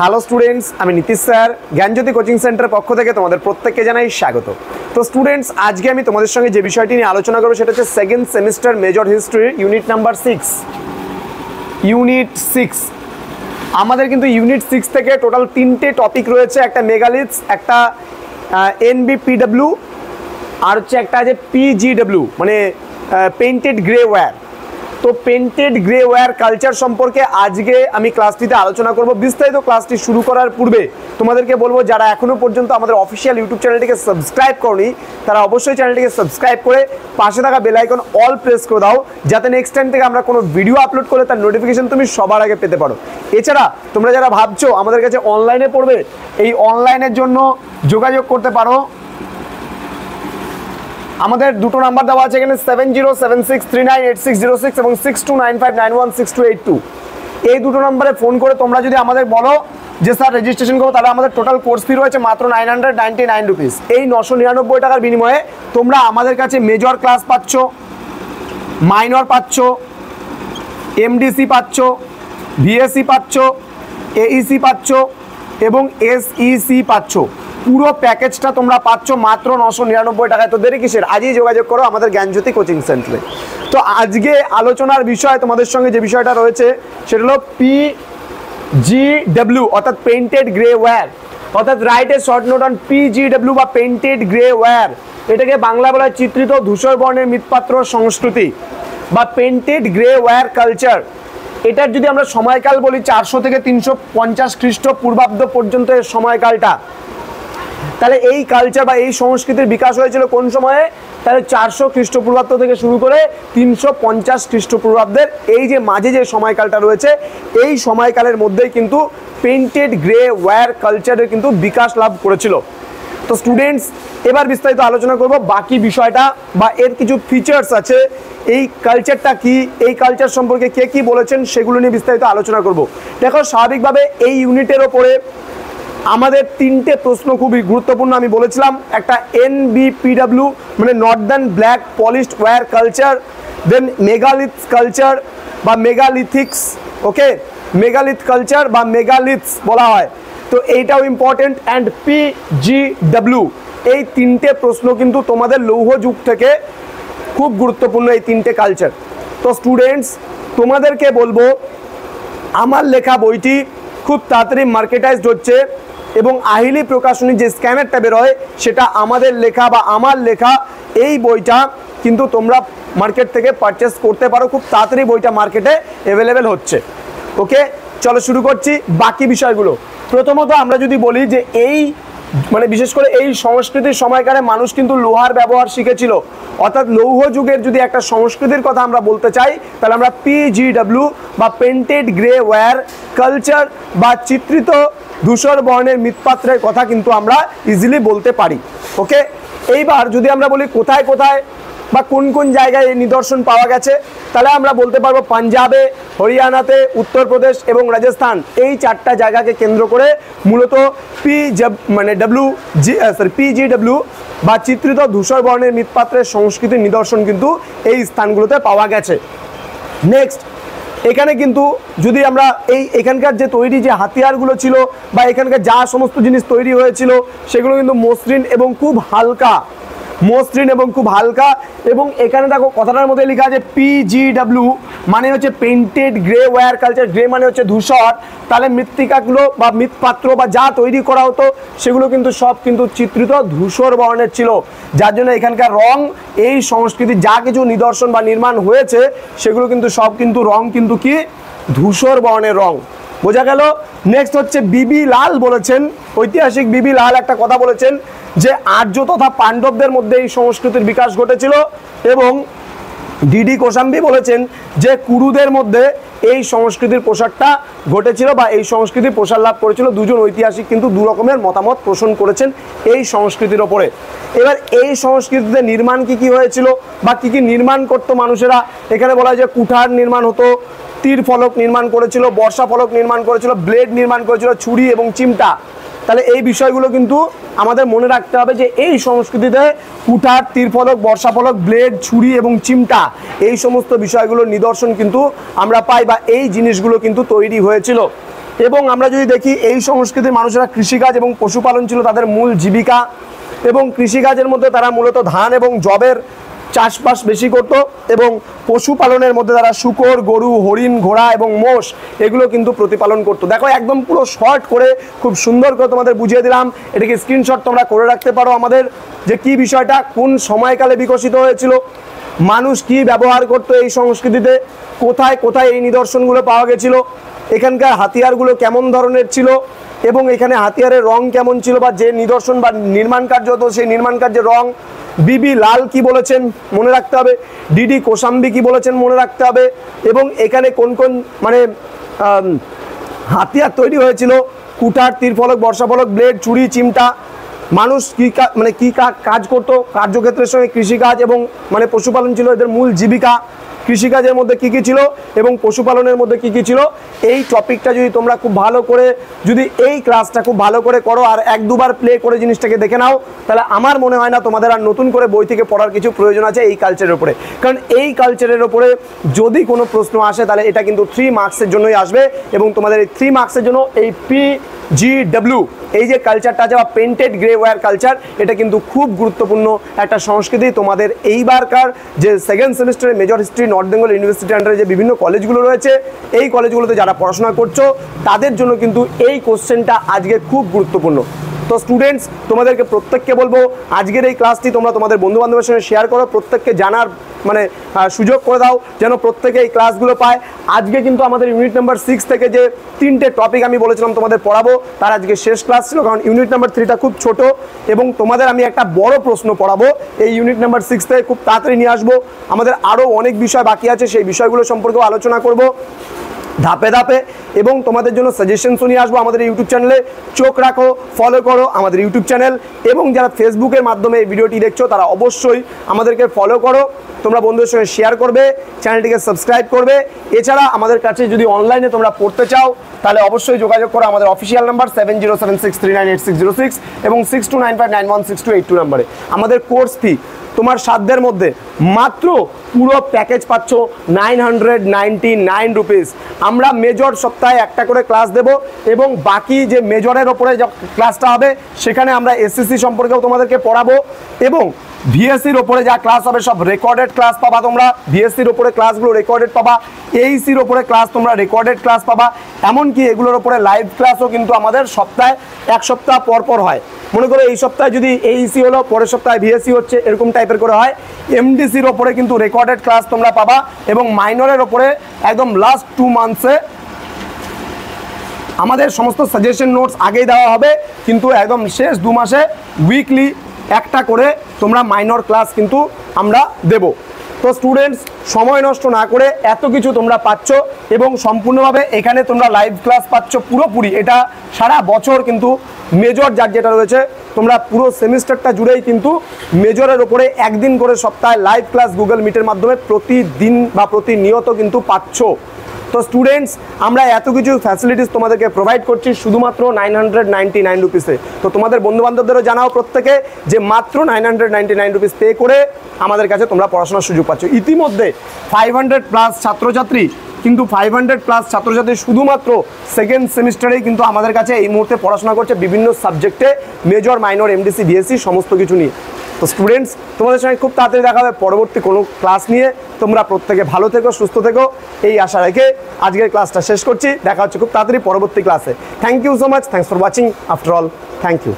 Hello students আমি Nitish sir. জ্ঞানজ্যোতি coaching সেন্টারের পক্ষ থেকে তোমাদের প্রত্যেককে জানাই স্বাগত। তো স্টুডেন্টস আজকে আমি তোমাদের সঙ্গে যে বিষয়টি নিয়ে আলোচনা করব সেটা হচ্ছে second semester major history unit number six unit six আমাদের কিন্তু ইউনিট সিক্স থেকে টোটাল তিনটে টপিক রয়েছে। একটা মেগালিথস একটা এনবিপিডব্লিউ আর হচ্ছে একটা আছে পিজিডব্লিউ মানে পেন্টেড গ্রে ওয়্যার তো পেন্টেড গ্রে ওয়্যার কালচার সম্পর্কে আজকে আমি ক্লাসটিতে আলোচনা করব। বিস্তারিত ক্লাসটি শুরু করার পূর্বে তোমাদেরকে বলব, যারা এখনও পর্যন্ত আমাদের অফিসিয়াল ইউটিউব চ্যানেলটিকে সাবস্ক্রাইব করনি, তারা অবশ্যই চ্যানেলটিকে সাবস্ক্রাইব করে পাশে থাকা বেল আইকন অল প্রেস করে দাও, যাতে নেক্সট টাইম থেকে আমরা কোনো ভিডিও আপলোড করলে তার নোটিফিকেশন তুমি সবার আগে পেতে পারো। এছাড়া তোমরা যারা ভাবছ আমাদের কাছে অনলাইনে পড়বে, এই অনলাইনের জন্য যোগাযোগ করতে পারো। আমাদের দুটো নাম্বার দেওয়া আছে এখানে seven zero seven six three nine eight six zero six এবং six two nine five nine one six two eight two এই দুটো নাম্বারে ফোন করে তোমরা যদি আমাদের বলো যে স্যার রেজিস্ট্রেশন করব তাহলে আমাদের টোটাল কোর্স ফি রয়েছে মাত্র nine hundred ninety nine rupees এই নশো নিরানব্বই টাকার বিনিময়ে তোমরা আমাদের কাছে মেজর ক্লাস পাচ্ছ মাইনর পাচ্ছ এমডিসি পাচ্ছ ভিএসসি পাচ্ছ এইসি পাচ্ছ এবং এসইসি পাচ্ছ। পুরো প্যাকেজটা তোমরা পাচ্ছ মাত্র নশো নিরানব্বই টাকায়। তো দেরি কিসের? আজই যোগাযোগ করো আমাদের জ্ঞানজ্যোতি কোচিং সেন্টারে। তো আজকে আলোচনার বিষয় তোমাদের সঙ্গে যে বিষয়টা রয়েছে, সেটা হলো পি জি ডাব্লিউ অর্থাৎ পেন্টেড গ্রে ওয়্যার অর্থাৎ write short note on P G W বা পেন্টেড গ্রে ওয়্যার এটাকে বাংলা বলা চিত্রিত ধূসর বর্ণের মৃৎপাত্র সংস্কৃতি বা পেন্টেড গ্রে ওয়্যার কালচার এটার যদি আমরা সময়কাল বলি, চারশো থেকে তিনশো পঞ্চাশ খ্রিস্টপূর্বাব্দ পর্যন্ত এর সময়কালটা। তাহলে এই কালচার বা এই সংস্কৃতির বিকাশ হয়েছিল কোন সময়ে? তাহলে চারশো খ্রিস্টপূর্বাব্দ থেকে শুরু করে তিনশো পঞ্চাশ খ্রিস্টপূর্বাব্দের এই যে মাঝে যে সময়কালটা রয়েছে, এই সময়কালের মধ্যেই কিন্তু পেন্টেড গ্রে ওয়্যার কালচারের কিন্তু বিকাশ লাভ করেছিল। তো স্টুডেন্টস এবার বিস্তারিত আলোচনা করব বাকি বিষয়টা বা এর কিছু ফিচার্স আছে। এই কালচারটা কি? এই কালচার সম্পর্কে কে কি বলেছেন? সেগুলো নিয়ে বিস্তারিত আলোচনা করব। দেখো, স্বাভাবিকভাবে এই ইউনিটের ওপরে আমাদের তিনটে প্রশ্ন খুবই গুরুত্বপূর্ণ, আমি বলেছিলাম। একটা এনবিপিডাব্লিউ মানে northern black polished ware culture then megalith culture বা মেগালিথিক্স ওকে মেগালিথ কালচার বা মেগালিথস বলা হয়। তো এইটাও important and P G W এই তিনটে প্রশ্ন কিন্তু তোমাদের লৌহ যুগ থেকে খুব গুরুত্বপূর্ণ এই তিনটে কালচার তো স্টুডেন্টস তোমাদেরকে বলব, আমার লেখা বইটি খুব তাড়াতাড়ি মার্কেটাইজড হচ্ছে। এবং আহিলি প্রকাশনী যে স্ক্যানারটা বেরোয়, সেটা আমাদের লেখা বা আমার লেখা, এই বইটা কিন্তু তোমরা মার্কেট থেকে পারচেস করতে পারো, খুব তাড়াতাড়ি বইটা মার্কেটে অ্যাভেলেবেল হচ্ছে। ওকে চলো শুরু করছি বাকি বিষয়গুলো। প্রথমত আমরা যদি বলি যে এই মানে বিশেষ করে এই সংস্কৃতির সময়কালে মানুষ কিন্তু লোহার ব্যবহার শিখেছিল। অর্থাৎ লৌহ যুগের যদি একটা সংস্কৃতির কথা আমরা বলতে চাই, তাহলে আমরা পিজিডব্লিউ বা পেন্টেড গ্রে ওয়্যার কালচার বা চিত্রিত ধূসর বর্ণের মৃৎপাত্রের কথা কিন্তু আমরা ইজিলি বলতে পারি ওকে এইবার যদি আমরা বলি কোথায় কোথায় বা কোন কোন জায়গায় এই নিদর্শন পাওয়া গেছে, তাহলে আমরা বলতে পারব পাঞ্জাবে, হরিয়ানাতে, উত্তরপ্রদেশ এবং রাজস্থান। এই চারটা জায়গাকে কেন্দ্র করে মূলত পি মানে ডাব্লিউ জি সরি পিজিডব্লিউ বা চিত্রিত ধূসর বর্ণের মৃৎপাত্রের সংস্কৃতির নিদর্শন কিন্তু এই স্থানগুলোতে পাওয়া গেছে। নেক্সট এখানে কিন্তু যদি আমরা এই এখানকার যে তৈরি যে হাতিয়ারগুলো ছিল বা এখানকার যা সমস্ত জিনিস তৈরি হয়েছিল, সেগুলো কিন্তু মসৃণ এবং খুব হালকা মসৃণ এবং খুব হালকা। এবং এখানে দেখো কথাটার মধ্যে লেখা আছে পিজিডব্লিউ মানে হচ্ছে painted grey ware culture grey মানে হচ্ছে ধূসর। তাহলে মৃত্তিকাগুলো বা মৃৎপাত্র বা যা তৈরি করা হতো, সেগুলো কিন্তু সব কিন্তু চিত্রিত ধূসর বর্ণের ছিল। যার জন্য এখানকার রং, এই সংস্কৃতির যা কিছু নিদর্শন বা নির্মাণ হয়েছে, সেগুলো কিন্তু সব কিন্তু রং কিন্তু কি? ধূসর বর্ণের রং। বোঝা গেল? নেক্সট হচ্ছে বিবি লাল বলেছেন। ঐতিহাসিক বিবি লাল একটা কথা বলেছেন। যে আর্য তথা পাণ্ডবদের মধ্যে এই সংস্কৃতির বিকাশ ঘটেছিল এবং ডিডি কোসাম্বি বলেছেন যে কুরুদের মধ্যে এই সংস্কৃতির পোশাকটা ঘটেছিল বা এই সংস্কৃতির প্রসার লাভ করেছিল। দুজন ঐতিহাসিক কিন্তু দু রকমের মতামত পোষণ করেছেন এই সংস্কৃতির ওপরে। এবার এই সংস্কৃতিতে নির্মাণ কি কি হয়েছিল বা কি কি নির্মাণ করতো মানুষেরা? এখানে বলা হয় যে কুঠার নির্মাণ হতো, তীর ফলক নির্মাণ করেছিল, বর্ষা ফলক নির্মাণ করেছিল, ব্লেড নির্মাণ করেছিল, ছুরি এবং চিমটা। তাহলে এই বিষয়গুলো কিন্তু আমাদের মনে রাখতে হবে যে এই সংস্কৃতিতে কুঠার তীরফলক বর্ষাফলক ব্লেড, ছুরি এবং চিমটা, এই সমস্ত বিষয়গুলোর নিদর্শন কিন্তু আমরা পাই বা এই জিনিসগুলো কিন্তু তৈরি হয়েছিল। এবং আমরা যদি দেখি, এই সংস্কৃতির মানুষেরা কৃষিকাজ এবং পশুপালন ছিল তাদের মূল জীবিকা। এবং কৃষিকাজের মধ্যে তারা মূলত ধান এবং জবের চাষবাস বেশি করত এবং পশুপালনের মধ্যে তারা শুকর, গরু, হরিণ, ঘোড়া এবং মোষ এগুলো কিন্তু প্রতিপালন করতো। দেখো, একদম পুরো শর্ট করে খুব সুন্দর করে তোমাদের বুঝিয়ে দিলাম। এটাকে স্ক্রিনশট তোমরা করে রাখতে পারো আমাদের যে কি বিষয়টা, কোন সময়কালে বিকশিত হয়েছিল, মানুষ কি ব্যবহার করতো এই সংস্কৃতিতে, কোথায় কোথায় এই নিদর্শনগুলো পাওয়া গেছিল, এখানকার হাতিয়ারগুলো কেমন ধরনের ছিল এবং এখানে হাতিয়ারের রং কেমন ছিল বা যে নিদর্শন বা নির্মাণ কার্য হতো, সেই নির্মাণ কার্যের রং বিবি লাল কি বলেছেন মনে রাখতে হবে, ডিডি কোসাম্বি কি বলেছেন মনে রাখতে হবে, এবং এখানে কোন কোন মানে হাতিয়ার তৈরি হয়েছিল কুঠার তীরফলক, বর্ষাফলক, ব্লেড চুরি চিমটা, মানুষ কি মানে কা- কাজ করতো, কার্যক্ষেত্রের সঙ্গে কৃষিকাজ এবং মানে পশুপালন ছিল এদের মূল জীবিকা কৃষিকাজের মধ্যে কি কি ছিল এবং পশুপালনের মধ্যে কি কি ছিল? এই টপিকটা যদি তোমরা খুব ভালো করে, যদি এই ক্লাসটা খুব ভালো করে করো আর এক দুবার প্লে করে জিনিসটাকে দেখে নাও, তাহলে আমার মনে হয় না তোমাদের আর নতুন করে বই থেকে পড়ার কিছু প্রয়োজন আছে এই কালচারের উপরে। কারণ এই কালচারের উপরে যদি কোনো প্রশ্ন আসে, তাহলে এটা কিন্তু থ্রি মার্কসের জন্যই আসবে এবং তোমাদের এই থ্রি মার্কসের জন্য এই পি জি ডাব্লিউ এই যে কালচারটা যাওয়া পেন্টেড গ্রে ওয়্যার কালচার এটা কিন্তু খুব গুরুত্বপূর্ণ একটা সংস্কৃতি। তোমাদের এইবারকার যে সেকেন্ড সেমিস্টারে major history North Bengal University আন্ডারে যে বিভিন্ন কলেজগুলো রয়েছে, এই কলেজগুলোতে যারা পড়াশোনা করছ, তাদের জন্য কিন্তু এই কোশ্চেনটা আজকে খুব গুরুত্বপূর্ণ। তো স্টুডেন্টস তোমাদেরকে প্রত্যেককে বলব, আজকের এই ক্লাসটি তোমরা তোমাদের বন্ধু বান্ধবের সঙ্গে শেয়ার করো, প্রত্যেককে জানার মানে সুযোগ করে দাও যেন প্রত্যেকে এই ক্লাসগুলো পায়। আজকে কিন্তু আমাদের ইউনিট নাম্বার সিক্স থেকে যে তিনটে টপিক আমি বলেছিলাম তোমাদের পড়াবো, তার আজকে শেষ ক্লাস ছিল, কারণ ইউনিট নাম্বার থ্রিটা খুব ছোট এবং তোমাদের আমি একটা বড় প্রশ্ন পড়াবো। এই ইউনিট নাম্বার সিক্স থেকে খুব তাড়াতাড়ি নিয়ে আসব। আমাদের আরও অনেক বিষয় বাকি আছে, সেই বিষয়গুলো সম্পর্কেও আলোচনা করব। ধাপে ধাপে এবং তোমাদের জন্য সাজেশনসও নিয়ে আসব আমাদের ইউটিউব চ্যানেলে চোখ রাখো ফলো করো আমাদের ইউটিউব চ্যানেল এবং যারা ফেসবুকের মাধ্যমে এই ভিডিওটি দেখছ, তারা অবশ্যই আমাদেরকে ফলো করো। তোমরা বন্ধুদের সঙ্গে শেয়ার করবে চ্যানেলটিকে সাবস্ক্রাইব করবে। এছাড়া আমাদের কাছে যদি অনলাইনে তোমরা পড়তে চাও, তাহলে অবশ্যই যোগাযোগ করো আমাদের official number seven zero seven six three nine eight six zero six এবং six two nine five nine one six two eight two নাম্বারে আমাদের কোর্স ফি তোমার সাধ্যের মধ্যে মাত্র পুরো প্যাকেজ পাচ্ছ nine hundred ninety nine rupees আমরা মেজর সপ্তাহে একটা করে ক্লাস দেব এবং বাকি যে মেজরের ওপরে ক্লাসটা হবে, সেখানে আমরা এসএসসি সম্পর্কেও তোমাদেরকে পড়াবো এবং ভিএসসির ওপরে যা ক্লাস হবে, সব রেকর্ডেড ক্লাস পাবা তোমরা। ভিএসসির ওপরে ক্লাসগুলো রেকর্ডেড পাবা। এইসির ওপরে ক্লাস তোমরা রেকর্ডেড ক্লাস পাবা। এমনকি এগুলোর ওপরে লাইভ ক্লাসও কিন্তু আমাদের সপ্তাহে এক সপ্তাহ পর পর হয়। মনে করো এই সপ্তাহে যদি এইসি হলো, পরের সপ্তাহে ভিএসসি হচ্ছে, এরকম টাইপের করে হয়। এমডিসির ওপরে কিন্তু রেকর্ডেড ক্লাস তোমরা পাবা এবং মাইনরের ওপরে একদম লাস্ট টু মান্থসে আমাদের সমস্ত সাজেশন নোটস আগেই দেওয়া হবে। কিন্তু একদম শেষ দু মাসে উইকলি একটা করে তোমরা মাইনর ক্লাস কিন্তু আমরা দেব। তো স্টুডেন্টস সময় নষ্ট না করে এত কিছু তোমরা পাচ্ছ এবং সম্পূর্ণভাবে এখানে তোমরা লাইভ ক্লাস পাচ্ছ পুরোপুরি। এটা সারা বছর কিন্তু মেজর যার যেটা রয়েছে, তোমরা পুরো সেমিস্টারটা জুড়েই কিন্তু মেজরের ওপরে একদিন করে সপ্তাহে লাইভ ক্লাস গুগল মিটের মাধ্যমে প্রতিদিন বা প্রতিনিয়ত কিন্তু পাচ্ছ। তো স্টুডেন্টস আমরা এত কিছু ফ্যাসিলিটিস তোমাদেরকে প্রোভাইড করছি শুধুমাত্র নাইন হান্ড্রেড নাইনটি নাইন রুপিসে তো তোমাদের বন্ধু বান্ধবদেরও জানাও প্রত্যেকে যে মাত্র nine hundred ninety nine rupees pay করে আমাদের কাছে তোমরা পড়াশোনার সুযোগ পাচ্ছ। ইতিমধ্যে ফাইভ হান্ড্রেড প্লাস ছাত্রছাত্রী, কিন্তু ফাইভ হান্ড্রেড প্লাস ছাত্রছাত্রী শুধুমাত্র সেকেন্ড সেমিস্টারেই কিন্তু আমাদের কাছে এই মুহূর্তে পড়াশোনা করছে বিভিন্ন সাবজেক্টে মেজর মাইনর এমডিসি বিএসসি সমস্ত কিছু নিয়ে। তো স্টুডেন্টস তোমাদের সঙ্গে খুব তাড়াতাড়ি দেখা হবে। পরবর্তী কোনো ক্লাস নিয়ে তোমরা প্রত্যেকে ভালো থেকো, সুস্থ থেকো। এই আশা রেখে আজকের ক্লাসটা শেষ করছি। দেখা হচ্ছে খুব তাড়াতাড়ি পরবর্তী ক্লাসে। Thank you so much thanks for watching after all thank you